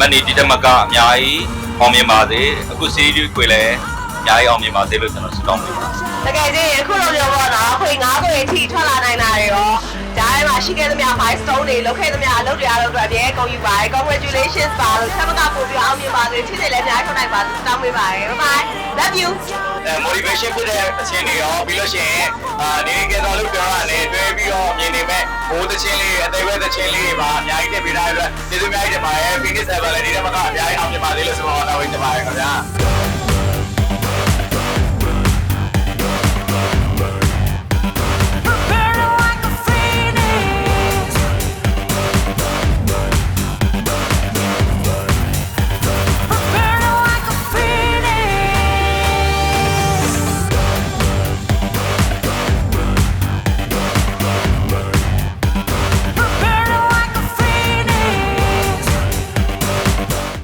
မနီဒီတမကအများကြီးအောင်မြင်ပါစေ။အခုစီးရီးကိုလည်းအများကြီးအောင်မြင်ပါစေလို့ကျွန်တော်ဆုတောင်းပေးပါတယ်တကယ်ကြီးအခုလိုမျိုးပေါ့နော်ခွေငါးခွေအထိထွက်လာနိုင်တာတွေရောဒါထဲမှာရှိခဲ့သမျှ milestone တွေလုပ်ခဲ့သမျှအလုပ်တွေအားလုံးအတွက်အပြည့်ကုန်ယူပါတယ် congratulations ပါလို့ဆက်မကပို့ပြီးအောင်မြင်ပါစေဖြစ်တယ်လည်းအများကြီးထွက်နိုင်ပါစေတောင်းပေးပါတယ် bye bye love you ။အဲ motivation ဖြစ်တဲ့အချင်းတွေရောပြီးလို့ရှိရင်အာနေကဲတော်လို့ပြောတာနဲ့တွဲပြီးတော့မြင်နေမဲ့ ဘိုးသချင်းလေးအသေးပဲသချင်းလေးတွေပါအများကြီးတက်ပေးထားတဲ့အတွက်ကျေးဇူးအများကြီးတင်ပါတယ်။ Phoenix 7လည်းဒီတမကအများကြီးအောင်မြင်ပါစေလို့ဆုတောင်းပေးပါတယ်ခင်ဗျာ။